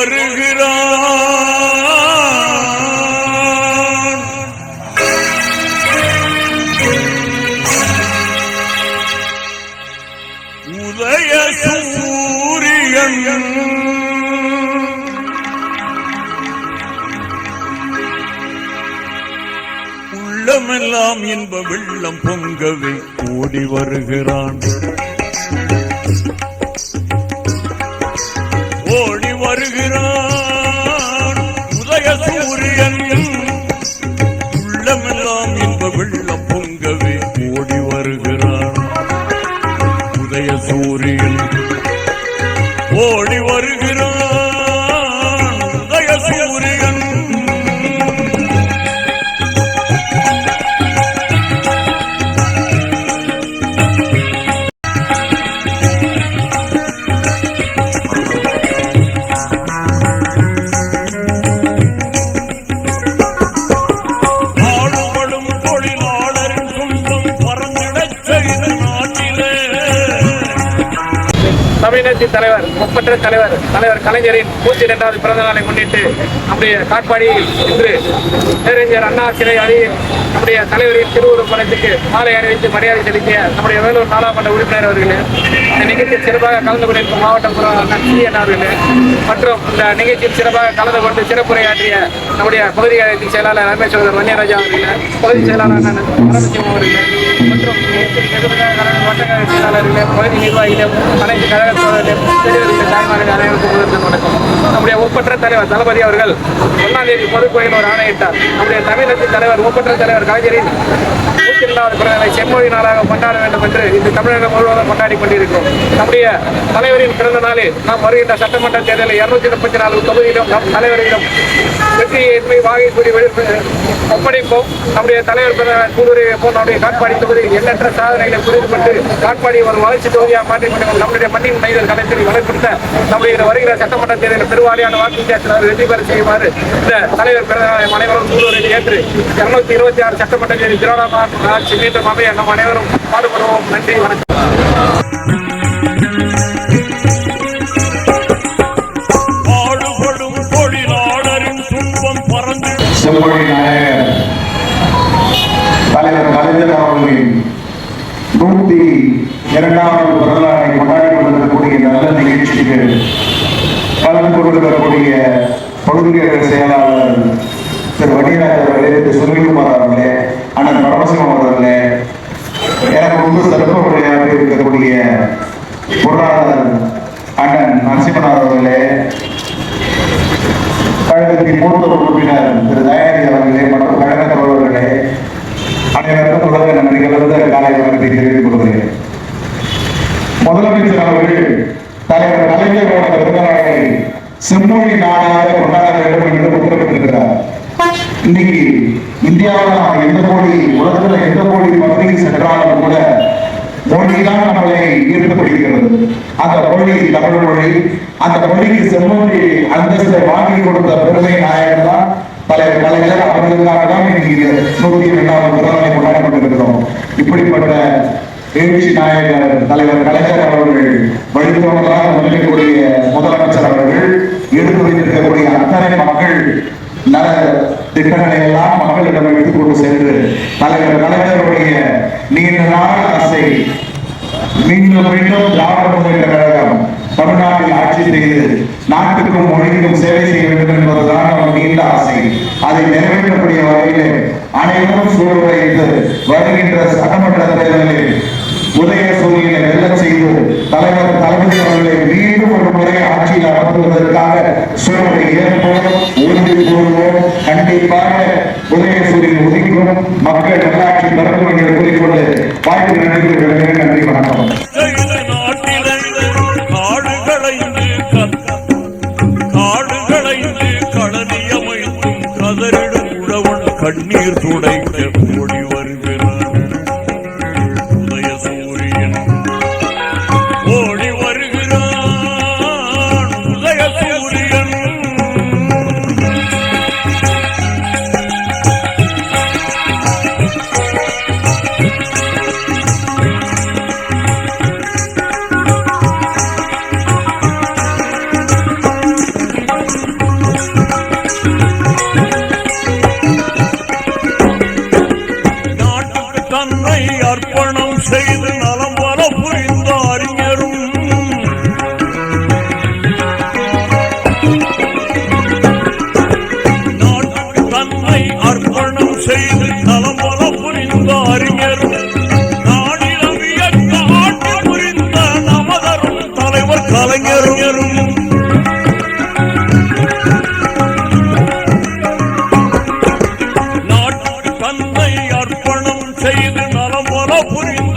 வருகிறான் உதய சூரியன். உள்ளமெல்லாம் இன்ப வெள்ளம் பொங்கவே ஓடி வருகிறான். ஓடி வருகிறான் தமிழினத்தின் தலைவர் முப்பற்ற தலைவர் தலைவர் கலைஞரின் நூற்றி இரண்டாவது பிறந்த நாளை முன்னிட்டு நம்முடைய காட்பாடி இன்று பேரறிஞர் அண்ணா சிலை அருகில் நம்முடைய தலைவரின் திருவுருவ படத்துக்கு மாலை அணிவித்து மரியாதை செலுத்திய நம்முடைய வேலூர் நாடாளுமன்ற உறுப்பினர் அவர்களே இந்த நிகழ்ச்சியில் சிறப்பாக கலந்து கொண்டிருக்கும் மாவட்ட புற அண்ணன் சி அவர்களே மற்றும் இந்த நிகழ்ச்சியில் சிறப்பாக கலந்து கொண்டு சிறப்புரையாற்றிய நம்முடைய பகுதி செயலாளர் ரமேஸ்வரர் வன்னியராஜா அவர்களே பகுதி செயலாளர் அண்ணன் பரமசிவம் அவர்களே மற்றும் செயலாளர்களே பகுதி நிர்வாகிகளும் அனைத்து கழக தாய்மார்கள் அனைவருக்கும் முதல் வணக்கம். நம்முடைய ஒப்பற்ற தலைவர் தளபதி அவர்கள் ஒன்னாம் தேதி பொதுக்கோயில் ஒரு ஆணையிட்டார். நம்முடைய தமிழகத்தின் தலைவர் ஒப்பற்ற தலைவர் கலைஞரின் நூற்றி இரண்டாவது செம்மொழி நாளாக கொண்டாட வேண்டும் என்று இந்த தமிழகம் முழுவதும் கொண்டாடி கொண்டிருக்கிறோம். நம்முடைய தலைவரின் பிறந்த நாளில் நாம் வருகின்ற சட்டமன்ற தேர்தலில் இருநூத்தி முப்பத்தி நாலு தொகுதியிலும் நம் தலைவரிடம் வெற்றியை எண்மை ஒப்படைப்போம். நம்முடைய தலைவர் பிறந்தநாள் கூடுரை போன்ற நம்முடைய காட்பாடி தொகுதியில் எண்ணற்ற சாதனைகளை புரிந்துபட்டு காட்பாடி ஒரு வளர்ச்சி தொகுதியாக மாற்றிக்கொண்டு நம்முடைய மண்ணின் மைதல் கலைஞரை வளர்ப்படுத்த நம்முடைய வருகிற சட்டமன்ற தேர்தலில் பெருவாரியான வாக்கு வித்தியாசத்தில் வெற்றி பெற செய்யுமாறு இந்த தலைவர் பிறந்தநாளை அனைவரும் கூடுவதை ஏற்று இருநூத்தி இருபத்தி ஆறு சட்டமன்ற தேர்தல் திராவிட ஆட்சி மீண்டும் அமைய நம் அனைவரும் பாடுபடுவோம். நன்றி வணக்கம். தலைவர் கலைஞர் அவர்களின் நூத்தி இரண்டாவது பிறந்தநாளை கொண்டாடி கொண்டிருக்கக்கூடிய நல்ல நிகழ்ச்சிக்கு கலந்து கொண்டிருக்கக்கூடிய பகுதிகள செயலாளர் திரு வடிராஜ் அவர்களே திரு சுனில்குமார் அவர்களே அண்ணன் பரமசிவம் அவர்களே எனக்கு ரொம்ப சிறப்பு உரையாற்றி இருக்கக்கூடிய பொருளாளர் அண்ணன் நரசிம்மனார் அவர்களே கழகத்தின் மூத்த உறுப்பினர் திரு தயாநிதி அவர்களே மற்றும் கழக தலைவர்களே அனைவருக்கும் உலக நன்றிகளோடு காலை வணக்கத்தை தெரிவித்துக் கொள்கிறேன். முதலமைச்சர் அவர்கள் தலைவர் கலைஞரோட பிறந்தநாளை செம்மொழி நாடாக கொண்டாட வேண்டும் என்று உத்தரவிட்டிருக்கிறார். இன்னைக்கு இந்தியாவில் எந்த மொழி உலகத்தில் எந்த மொழி பகுதிக்கு சென்றாலும் கூட மொழிதான் நம்மளை ஈர்க்கப்படுகிறது அந்த மொழி தமிழ் மொழி அந்த மொழிக்கு செம்மொழி அந்தஸ்தை வாங்கி கொடுத்த பெருமை நாயகர் தான் பல கலைகளை அவர்களுக்காக தான் இன்னைக்கு நூத்தி இரண்டாவது பிறந்தநாளை கொண்டாடப்பட்டிருக்கிறோம் இப்படிப்பட்ட எழுச்சி நாயகர் தலைவர் கலைஞர் அவர்கள் வழித்தோன்றலாக முன்னிலைக்கூடிய முதலமைச்சர் அவர்கள் எடுத்து வைத்திருக்கக்கூடிய அத்தனை மக்கள் நல திட்டங்களை எல்லாம் மக்களிடம் எடுத்துக் கொண்டு சென்று தலைவர் கலைஞருடைய நீண்ட நாள் ஆசை மீண்டும் மீண்டும் திராவிட முன்னேற்ற கழகம் தமிழ்நாட்டில் ஆட்சி செய்து நாட்டுக்கும் மொழிக்கும் சேவை செய்ய வேண்டும் என்பதுதான் அவர் நீண்ட ஆசை. அதை நிறைவேற்றக்கூடிய வகையிலே அனைவரும் சூழ்நிலைத்து வருகின்ற சட்டமன்ற தேர்தலில் உதய சூரியனை வெல்ல செய்து தலைவர் தளபதி அவர்களை மீண்டும் ஒரு முறை ஆட்சியில் அமர்த்துவதற்காக சூழலை ஏற்போம் உறுதி கூறுவோம். கண்டிப்பாக உதய சூரியன் உதிக்கும். மக்கள் நல்லாட்சி பெறணும் என்று கூறிக்கொண்டு வாய்ப்பு நன்றி நன்றி வணக்கம். கண்ணீர் துடைக்க தன்னை அர்ப்பணம் செய்து நலம் வர புரிந்த அறிஞரும் நாட்டுக்கு தன்னை அர்ப்பணம் செய்து நலம் வர புரிந்த அறிஞரும் நாடிலவிய காட்டு புரிந்த நமதரும் தலைவர் கலைஞரும் நாட்டுக்கு தன்னை அர்ப்பணம் செய்து நலம் போல புரிந்த